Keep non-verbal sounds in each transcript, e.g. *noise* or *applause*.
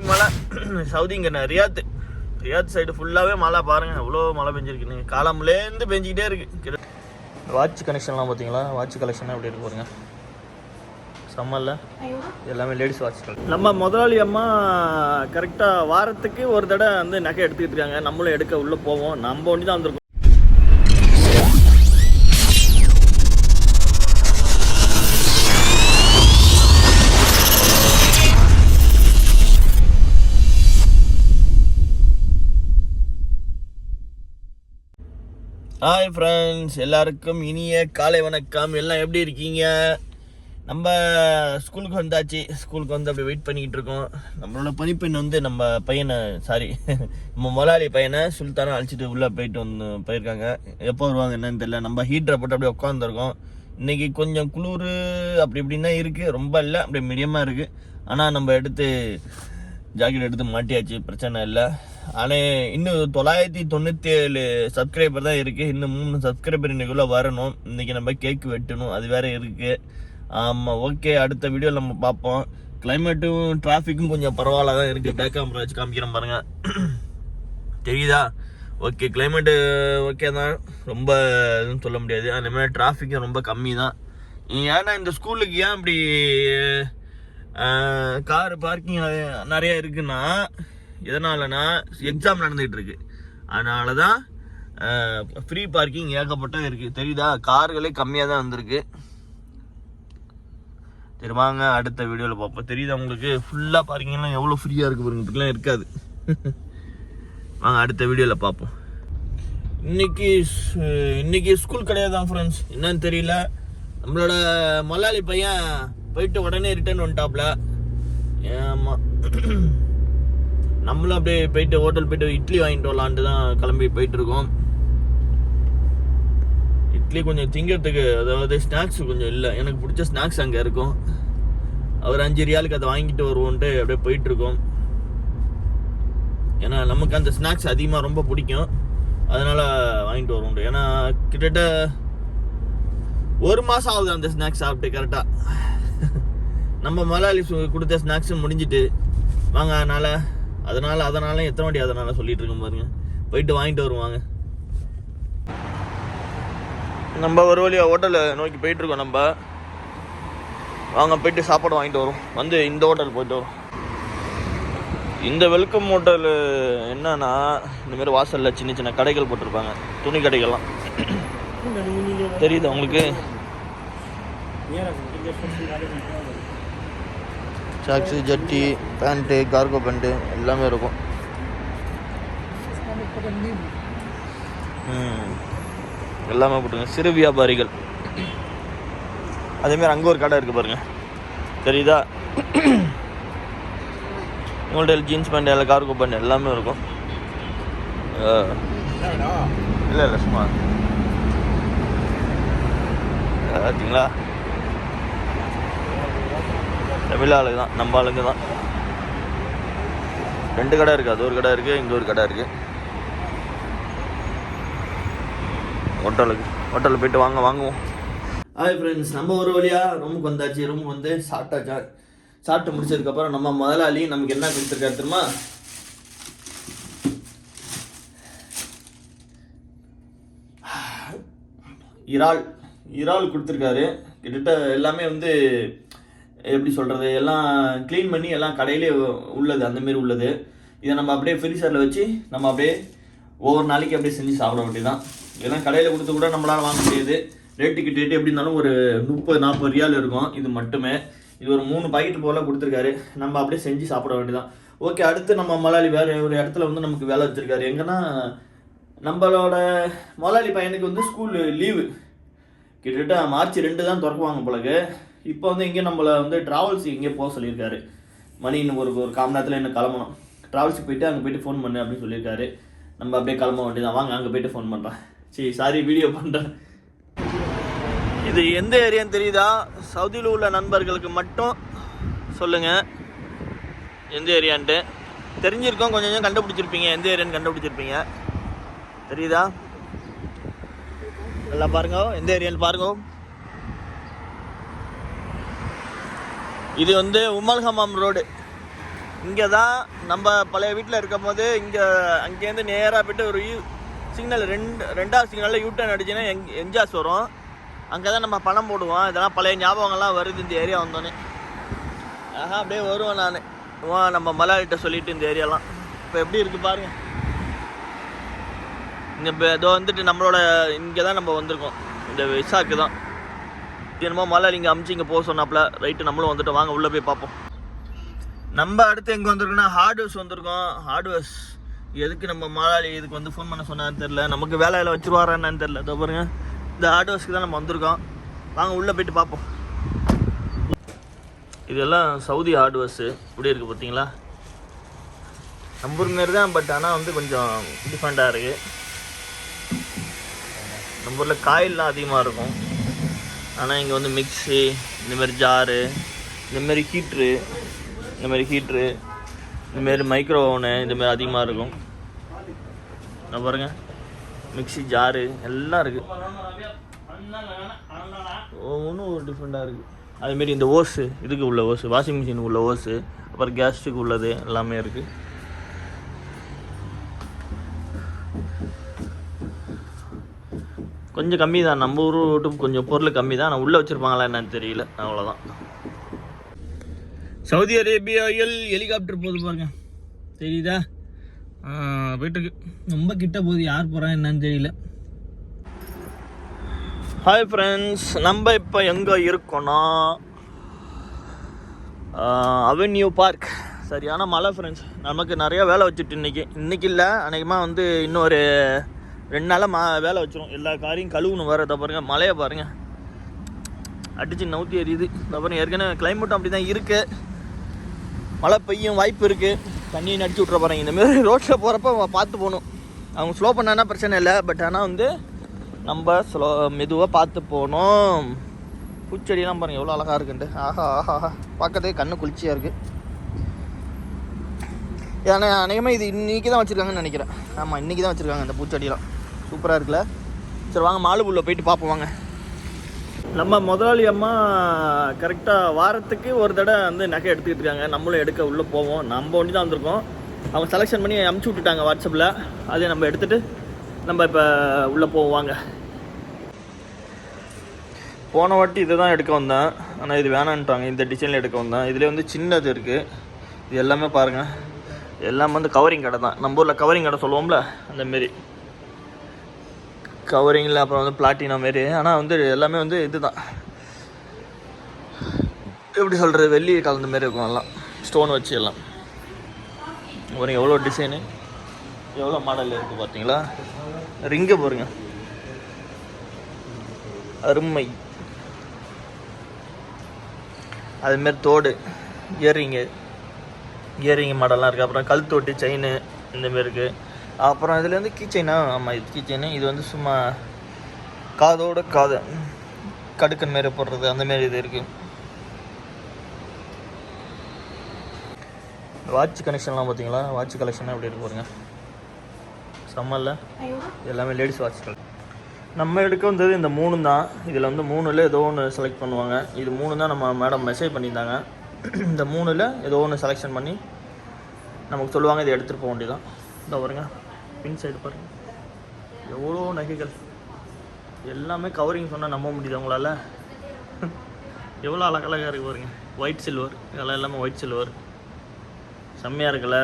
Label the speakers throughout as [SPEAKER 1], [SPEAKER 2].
[SPEAKER 1] மழை. சவுதிங்கண்ணா Riyadh Riyadh side ஃபுல்லாகவே மழை. பாருங்க எவ்வளோ மழை பெஞ்சிருக்கு. காலம்லேருந்து பெஞ்சிக்கிட்டே இருக்கு. வாட்ச் கனெக்ஷன்லாம் பார்த்தீங்களா? வாட்ச் கலெக்ஷன் எப்படி இருக்கு பாருங்க. செம்மல்ல எல்லாமே லேடிஸ் வாட்ச் நம்ம முதலாளி அம்மா கரெக்டாக வாரத்துக்கு ஒரு தடவை வந்து நகை எடுத்துக்கிட்டு இருக்காங்க. நம்மளும் எடுக்க உள்ளே போவோம். நம்ம ஒண்டி தான் வந்திருக்கோம். ஹாய் ஃப்ரெண்ட்ஸ் எல்லாருக்கும் இனிய காலை வணக்கம். எல்லாம் எப்படி இருக்கீங்க? நம்ம ஸ்கூலுக்கு வந்தாச்சு. ஸ்கூலுக்கு வந்து அப்படியே வெயிட் பண்ணிக்கிட்டு இருக்கோம். நம்மளோட பணிப்பெண் வந்து நம்ம பையனை சாரி *laughs* நம்ம முதலாளி பையனை சுல்தானை அழைச்சிட்டு உள்ளே போயிட்டு வந்து போயிருக்காங்க. எப்போ வருவாங்க என்னன்னு தெரியல. நம்ம ஹீட்டரை போட்டு அப்படியே உட்காந்துருக்கோம் இன்றைக்கி கொஞ்சம் குளிர் அப்படி இப்படின்னா இருக்குது ரொம்ப இல்லை அப்படியே மீடியமாக இருக்குது ஆனால் நம்ம எடுத்து ஜாக்கெட் எடுத்து மாட்டியாச்சு. பிரச்சனை இல்லை. ஆனால் இன்னும் தொள்ளாயிரத்தி தொண்ணூற்றி ஏழு சப்ஸ்கிரைபர் தான் இருக்குது இன்னும் மூணு சப்ஸ்கிரைபர் இன்னைக்குள்ளே வரணும். இன்றைக்கி நம்ம கேக் வெட்டணும். அது வேற இருக்குது ஆமாம் ஓகே அடுத்த வீடியோவில் நம்ம பார்ப்போம். கிளைமேட்டும் டிராஃபிக்கும் கொஞ்சம் பரவாயில்ல தான் இருக்குது பேக் கேமரா வச்சு காமிக்கிறேன் பாருங்கள் *clears throat* தெரியுதா? ஓகே கிளைமேட்டு ஓகே தான். ரொம்ப எதுவும் சொல்ல முடியாது. அதே மாதிரி டிராஃபிக்கும் ரொம்ப கம்மி தான். ஏன்னா இந்த ஸ்கூலுக்கு ஏன் இப்படி கார் பார்க்கிங் நிறையா இருக்குன்னா எதனாலனா எக்ஸாம் நடந்துகிட்டு இருக்கு அதனால தான் ஃப்ரீ பார்க்கிங் ஏகப்பட்ட இருக்கு. தெரியுதா? கார்களே கம்மியாக தான் வந்திருக்கு. சரி வாங்க அடுத்த வீடியோவில் பார்ப்போம். தெரியுதா உங்களுக்கு? ஃபுல்லாக பார்க்கிங்லாம் எவ்வளோ ஃப்ரீயாக இருக்குது பாருங்க. இப்படிலாம் இருக்காது. வாங்க அடுத்த வீடியோவில் பார்ப்போம். இன்னைக்கு இன்னைக்கு ஸ்கூல் கிடையாது தான் ஃப்ரெண்ட்ஸ் என்னன்னு தெரியல. நம்மளோட மல்லாளி பையன் போயிட்டு உடனே ரிட்டர்ன் வந்துட்டாப்ல. ஏமா நம்மளும் அப்படியே போயிட்டு ஹோட்டல் போயிட்டு இட்லி வாங்கிட்டு வரலான்ட்டு தான் கிளம்பி போயிட்டு இருக்கோம் இட்லி கொஞ்சம் திங்கிறதுக்கு அதாவது ஸ்நாக்ஸ் கொஞ்சம் இல்லை. எனக்கு பிடிச்ச ஸ்நாக்ஸ் அங்கே இருக்கும். அவர் அஞ்சு ரியாலுக்கு அதை வாங்கிட்டு வருவோன்ட்டு அப்படியே போயிட்டு இருக்கோம் ஏன்னா நமக்கு அந்த ஸ்நாக்ஸ் அதிகமாக ரொம்ப பிடிக்கும். அதனால வாங்கிட்டு வருவோம். ஏன்னா கிட்டத்தட்ட ஒரு மாதம் ஆகுது அந்த ஸ்நாக்ஸ் சாப்பிட்டு கரெக்டாக நம்ம மலாலி கொடுத்த ஸ்நாக்ஸும் முடிஞ்சிட்டு. வாங்க அதனால அதனால அதனால எத்தனை வாட்டி அதனால சொல்லிட்டு இருக்கோம் பாருங்க. போயிட்டு வாங்கிட்டு வருவாங்க. நம்ம ஒரு வழியா ஹோட்டலை நோக்கி போயிட்டு இருக்கோம் நம்ம. வாங்க போயிட்டு சாப்பாடு வாங்கிட்டு வரோம் வந்து இந்த ஹோட்டல் போயிட்டு வரோம் இந்த வெல்கம் ஹோட்டல் என்னன்னா இந்த மாதிரி வாசல்ல சின்ன சின்ன கடைகள் போட்டிருப்பாங்க. துணி கடைகள்லாம். தெரியுது உங்களுக்கு? சாக்ஸு ஜட்டி பேண்ட்டு கார்கோ பேண்ட்டு எல்லாமே இருக்கும். எல்லாமே போட்டுங்க சிறு வியாபாரிகள். அதேமாரி அங்கே ஒரு கடை இருக்குது பாருங்கள் தெரியுதா? உங்கள்கிட்ட ஜீன்ஸ் பேண்ட் எல்லாம் கார்கோ பேண்ட் எல்லாமே இருக்கும். இல்லை இல்லை சும்மா. பார்த்தீங்களா தமிழ் ஆளுங்க தான் நம்ம ஆளுங்க தான். ரெண்டு கடை இருக்குது அது ஒரு கடை இருக்குது இங்கே ஒரு கடை இருக்குது ஹோட்டலுக்கு ஹோட்டலில் போயிட்டு வாங்க வாங்குவோம். ஹாய் ஃப்ரெண்ட்ஸ் நம்ம ஒரு வழியாக ரூமுக்கு வந்தாச்சு ரூம் வந்து சாப்பிட்டாச்சா? சாப்பிட்டு முடிச்சதுக்கப்புறம் நம்ம முதலாளி நமக்கு என்ன கொடுத்துருக்காரு தெரியுமா? இறால் இறால் கொடுத்துருக்காரு. கிட்டத்தட்ட எல்லாமே வந்து எப்படி சொல்கிறது எல்லாம் க்ளீன் பண்ணி எல்லாம் கடையிலே உள்ளது அந்தமாரி உள்ளது. இதை நம்ம அப்படியே ஃப்ரீசரில் வச்சு நம்ம அப்படியே ஒவ்வொரு நாளைக்கு அப்படியே செஞ்சு சாப்பிட வேண்டியதான் இதெல்லாம் கடையில் கொடுத்து கூட நம்மளால் வாங்க முடியாது. ரேட்டுக்கு ரேட்டு எப்படி இருந்தாலும் ஒரு முப்பது நாற்பது ரியால் இருக்கும். இது மட்டுமே. இது ஒரு மூணு பாக்கெட் போல் கொடுத்துருக்காரு. நம்ம அப்படியே செஞ்சு சாப்பிட வேண்டியதான் ஓகே அடுத்து நம்ம மலாலி வேறு ஒரு இடத்துல வந்து நமக்கு வேலை வச்சுருக்காரு. எங்கன்னா நம்மளோட முதலாளி பையனுக்கு வந்து ஸ்கூல் லீவு கிட்டத்தட்ட மார்ச் ரெண்டு தான் திறக்குவாங்க பிள்ளைக்கு இப்போ வந்து இங்கே நம்மளை வந்து ட்ராவல்ஸ் இங்கே போக சொல்லியிருக்காரு. மணி இன்னும் ஒரு ஒரு காம நேரத்தில் இன்னும் கிளம்பணும். ட்ராவல்ஸுக்கு போயிட்டு அங்கே போயிட்டு ஃபோன் பண்ணு அப்படின்னு சொல்லியிருக்காரு. நம்ம அப்படியே கிளம்ப வேண்டியதான் வாங்க அங்கே போயிட்டு ஃபோன் பண்ணுறேன் சரி சாரி வீடியோ பண்ணுறேன் இது எந்த ஏரியான்னு தெரியுதா? சவுதியில் உள்ள நண்பர்களுக்கு மட்டும் சொல்லுங்கள் எந்த ஏரியான்ட்டு. தெரிஞ்சிருக்கோம் கொஞ்சம் கொஞ்சம் கண்டுபிடிச்சிருப்பீங்க. எந்த ஏரியான்னு கண்டுபிடிச்சிருப்பீங்க. தெரியுதா? நல்லா பாருங்க எந்த ஏரியான்னு பாருங்க. இது வந்து உமல் ஹமாம் ரோடு. இங்கே தான் நம்ம பழைய வீட்டில் இருக்கும் போது இங்கே அங்கேருந்து நேராக போய்ட்டு ஒரு சிக்னல் ரெண்டு ரெண்டாவது சிக்னலில் யூ டர்ன் அடிச்சுன்னா எங் என்ஜாஸ் வரும். அங்கே தான் நம்ம பணம் போடுவோம். இதெல்லாம் பழைய ஞாபகங்கள்லாம் வருது இந்த ஏரியா வந்தோன்னே ஆஹா அப்படியே வருவேன் நான். நம்ம மலையாளிகிட்ட சொல்லிட்டு இந்த ஏரியாலாம். இப்போ எப்படி இருக்கு பாருங்க. இங்கே இப்போ இதோ வந்துட்டு நம்மளோட இங்கே தான் நம்ம வந்திருக்கோம். இந்த விசாக்கு தான் என்னமோ மலை இங்கே அமுச்சு இங்கே போக சொன்னாப்புல ரைட்டு நம்மளும் வந்துட்டு வாங்க உள்ளே போய் பார்ப்போம். நம்ம அடுத்து எங்கே வந்திருக்கோம்னா ஹார்ட்வேர்ஸ் வந்திருக்கோம். ஹார்ட்வேர்ஸ் எதுக்கு நம்ம மலாளி இதுக்கு வந்து ஃபோன் பண்ண சொன்னான்னு தெரில நமக்கு வேலையில் வச்சுருவாரா என்னன்னு தெரில இதோ பாருங்க. இந்த ஹார்ட்வேர்ஸ்க்கு தான் நம்ம வந்திருக்கோம். வாங்க உள்ளே போயிட்டு பார்ப்போம். இதெல்லாம் சவுதி ஹார்ட்வேர்ஸு இப்படி இருக்குது பார்த்தீங்களா? நம்பூர் மாரி தான் பட் ஆனால் வந்து கொஞ்சம் டிஃப்ரெண்ட்டாக இருக்குது நம்ம ஊரில் காயில்லாம் அதிகமாக இருக்கும். ஆனால் இங்கே வந்து மிக்ஸி இந்தமாரி ஜாரு இந்தமாரி ஹீட்ரு இந்த மாதிரி ஹீட்ரு இந்தமாரி மைக்ரோ ஓவனு இதுமாரி அதிகமாக இருக்கும். நான் பாருங்க. மிக்ஸி ஜாரு எல்லாம் இருக்குது ஒவ்வொன்றும் ஒரு டிஃப்ரெண்ட்டாக இருக்குது அதேமாரி இந்த ஓஸு இதுக்கு உள்ள ஓஸு வாஷிங் மிஷின் உள்ள ஓஸு அப்புறம் கேஸ்ட்டுக்கு உள்ளது எல்லாமே இருக்குது கொஞ்சம் கம்மி தான் நம்ம ஊர் விட்டு கொஞ்சம் பொருள் கம்மி தான் ஆனால் உள்ளே வச்சுருப்பாங்களா என்னன்னு தெரியல. அவ்வளோதான் சவுதி அரேபியாவில் ஹெலிகாப்டர் போகுது பாருங்க. தெரியுதா? ஆ, போயிட்டு இருக்கு ரொம்ப கிட்ட போகுது. யார் போகிறா என்னன்னு தெரியல. ஹாய் ஃப்ரெண்ட்ஸ் நம்ம இப்போ எங்கே இருக்கோன்னா அவென்யூ பார்க் சரியான மழை ஃப்ரெண்ட்ஸ் நமக்கு நிறைய வேலை வச்சுட்டு இன்னைக்கு. இன்னைக்கு இல்லை. அநேகமாக வந்து இன்னும் ஒரு ரெண்டு நாளாக மா வேலை வச்சிரும். எல்லா காரையும் கழுவுணும் வர பாருங்க பாருங்கள் மழையை பாருங்கள் அடிச்சு நவுத்தி எரியுது. இதை பாருங்க ஏற்கனவே கிளைமேட்டும் அப்படி தான் இருக்குது மழை பெய்யும் வாய்ப்பு இருக்குது தண்ணியை நடிச்சு விட்ற பாருங்க. இந்தமாரி ரோட்டில் *laughs* போகிறப்ப பார்த்து போகணும். அவங்க ஸ்லோ பண்ணானா பிரச்சனை இல்லை. பட் ஆனால் வந்து நம்ம ஸ்லோ மெதுவாக பார்த்து போகணும். பூச்செடியெல்லாம் பாருங்கள் எவ்வளோ அழகாக இருக்குன்ட்டு. ஆஹா ஆஹா ஆஹா. பார்க்கறதே கண்ணு குளிர்ச்சியாக இருக்குது ஏன்னா அநேகமாக இது இன்றைக்கி தான் வச்சுருக்காங்கன்னு நினைக்கிறேன். ஆமாம் இன்றைக்கி தான் வச்சுருக்காங்க இந்த பூச்செடியெல்லாம். சூப்பராக இருக்குல்ல? சரி வாங்க மாலுக்குள்ளே போயிட்டு பார்ப்போம் வாங்க. நம்ம முதலாளி அம்மா கரெக்டாக வாரத்துக்கு ஒரு தடவை வந்து நகை எடுத்துக்கிட்டு இருக்காங்க. நம்மளும் எடுக்க உள்ளே போவோம். நம்ம ஒண்டி தான் வந்திருக்கோம். அவங்க செலெக்ஷன் பண்ணி அமுச்சு விட்டுட்டாங்க வாட்ஸ்அப்பில் அதை நம்ம எடுத்துகிட்டு நம்ம இப்போ உள்ளே போவாங்க போன வாட்டி இதை தான் எடுக்க வந்தேன். ஆனால் இது வேணான்ட்டாங்க. இந்த டிசைனில் எடுக்க வந்தேன். இதில் வந்து சின்னது இருக்குது இது எல்லாமே பாருங்கள் எல்லாமே வந்து கவரிங் கடை தான். நம்ம ஊரில் கவரிங் கடை சொல்லுவோம்ல அந்த மாரி. கவரிங்கில் அப்புறம் வந்து பிளாட்டினா மாரி ஆனால் வந்து எல்லாமே வந்து இதுதான். எப்படி சொல்கிறது வெள்ளி கலந்த மாரி இருக்கும் எல்லாம். ஸ்டோன் வச்சு எல்லாம். பாருங்க எவ்வளோ டிசைனு எவ்வளோ மாடல் இருக்குது பார்த்தீங்களா? ரிங்கை பாருங்க. அருமை. அதுமாரி தோடு இயரிங்கு இயரிங் மாடல்லாம் இருக்குது அப்புறம் கல் தொட்டி செயின் இந்தமாரி இருக்குது அப்புறம் இதில் வந்து கீ செயினா ஆமாம் இது கீ செயின் இது வந்து சும்மா காதோட காது. கடுக்கன் மாரி போடுறது அந்த மாரி இது இருக்குது வாட்ச் கனெக்ஷன்லாம் பார்த்தீங்களா வாட்ச் கலெக்ஷன் எப்படி இருக்கு பாருங்க. செம்மல்ல எல்லாமே லேடிஸ் வாட்ச் நம்ம எடுக்க வந்தது இந்த மூணு தான். இதில் வந்து மூணில் ஏதோ ஒன்று செலக்ட் பண்ணுவாங்க. இது மூணு தான் நம்ம மேடம் மெசேஜ் பண்ணியிருந்தாங்க. இந்த மூணில் ஏதோ ஒன்று செலெக்ஷன் பண்ணி நமக்கு சொல்லுவாங்க இதை எடுத்துகிட்டு போக வேண்டியதான் இந்த பாருங்க. பின் சைடு பாருங்க. எவ்வளோ நகைகள்? எல்லாமே கவரிங் சொன்னால் நம்ப முடியுது உங்களால் எவ்வளோ அழகழகாக இருக்குது பாருங்க. ஒயிட் சில்வர் இதெல்லாம் எல்லாமே ஒயிட் சில்வர் செம்மையாக இருக்குல்ல?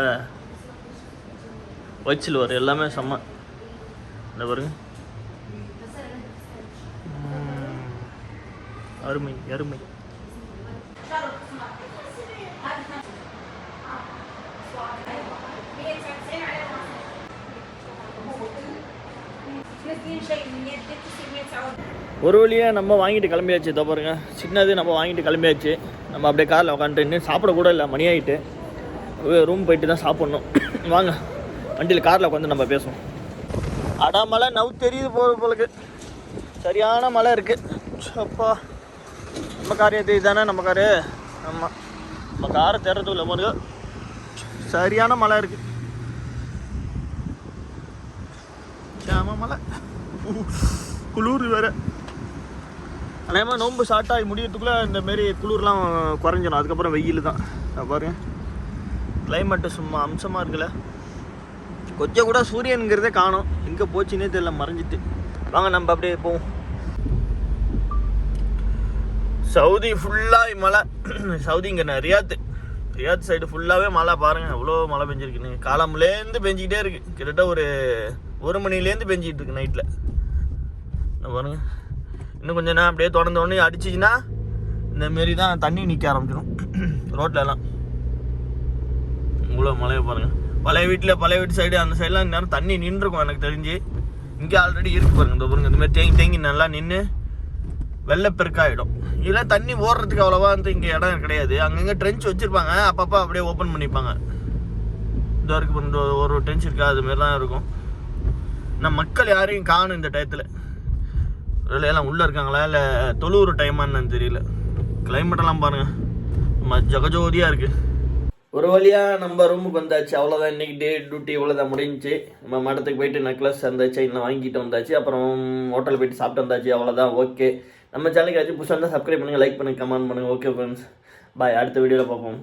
[SPEAKER 1] ஒயிட் சில்வர் எல்லாமே செம்ம. இந்த பாருங்க. அருமை அருமை. ஒரு வழியாக நம்ம வாங்கிட்டு கிளம்பியாச்சு இதோ பாருங்க. சின்னது நம்ம வாங்கிட்டு கிளம்பியாச்சு. நம்ம அப்படியே காரில் உட்காந்துட்டு இன்னும் சாப்பிட கூட இல்லை மணி ஆகிட்டு ரூம் போயிட்டு தான் சாப்பிட்ணும். *clears throat* வாங்க வண்டியில் காரில் உட்காந்து நம்ம பேசுவோம். அடா மலை நவு தெரியுது போகிற போலுக்கு. சரியான மழை இருக்குது அப்பா. நம்ம காரியம் தெரியுது தானே நம்ம காரு? ஆமாம் நம்ம காரை தேடுறது இல்லை பாருங்க. சரியான மழை இருக்குது சாம மழை. குளிர் வேற. அதேமாதிரி நோன்பு ஸ்டார்ட் ஆகி முடியறதுக்குள்ளே இந்த மாரி குளிர்லாம் குறைஞ்சிடும் அதுக்கப்புறம் வெயில் தான். பாருங்க. கிளைமேட்டு சும்மா அம்சமாக இருக்குல்ல. கொஞ்சம் கூட சூரியனுங்கிறதே காணும். எங்கே போச்சுன்னே தெரியல மறைஞ்சிட்டு. வாங்க நம்ம அப்படியே போவோம். சவுதி ஃபுல்லாக மழை. சவுதிங்க ரியாத்து. ரியாத் சைடு ஃபுல்லாகவே மழை. பாருங்கள் எவ்வளோ மழை பெஞ்சிருக்குன்னு. காலம்லேருந்து பெஞ்சிக்கிட்டே இருக்குது கிட்டத்தட்ட ஒரு ஒரு மணிலேருந்து பெஞ்சிக்கிட்டு இருக்கு நைட்டில் பாருங்கள் பாருங்க. இன்னும் கொஞ்ச நேரம் அப்படியே தொடர்ந்து உடனே அடிச்சிச்சின்னா இந்த மாரி தான் தண்ணி நிற்க ஆரம்பிச்சிடும் *clears throat* ரோட்லலாம் எல்லாம். இவ்வளோ மழையை பாருங்கள் பழைய வீட்டில் பழைய வீட்டு சைடு அந்த சைட்லாம் நேரம் தண்ணி நின்றுருக்கும் எனக்கு தெரிஞ்சு. இங்கே ஆல்ரெடி இருக்கு பாருங்க இந்த பாருங்க இந்த மாதிரி தேங்கி தேங்கி நல்லா நின்று வெள்ளப்பெருக்காகிடும் இதெல்லாம் தண்ணி ஓடுறதுக்கு அவ்வளோவா வந்து இங்கே இடம் கிடையாது. அங்கங்கே ட்ரென்ச் வச்சுருப்பாங்க அப்பப்போ அப்படியே ஓப்பன் பண்ணிப்பாங்க. இந்த இருக்கு இந்த ஒரு ட்ரென்ச் இருக்கா அது மாதிரி தான் இருக்கும். நான் மக்கள் யாரையும் காணும் இந்த டயத்தில். எல்லாம் உள்ளே இருக்காங்களா? இல்லை தொண்ணூறு டைமான்னு தெரியல. கிளைமேட்டெல்லாம் எல்லாம் பாருங்க. நம்ம ஜகஜோதியாக இருக்குது ஒரு வழியாக நம்ம ரூமுக்கு வந்தாச்சு. அவ்வளோதான் இன்னைக்கு டே டியூட்டி இவ்வளோதான் முடிஞ்சுச்சு. நம்ம மடத்துக்கு போயிட்டு நெக்லஸ் அந்த செயின்லாம் வாங்கிட்டு வந்தாச்சு. அப்புறம் ஹோட்டல் போயிட்டு சாப்பிட்டு வந்தாச்சு. அவ்வளோதான் ஓகே நம்ம சேனலுக்கு ஆச்சு புதுசாக இருந்தால் சப்ஸ்கிரைப் பண்ணுங்கள் லைக் பண்ணுங்கள் கமெண்ட் பண்ணுங்கள் ஓகே ஃப்ரெண்ட்ஸ் பாய் அடுத்த வீடியோவில் பார்ப்போம்.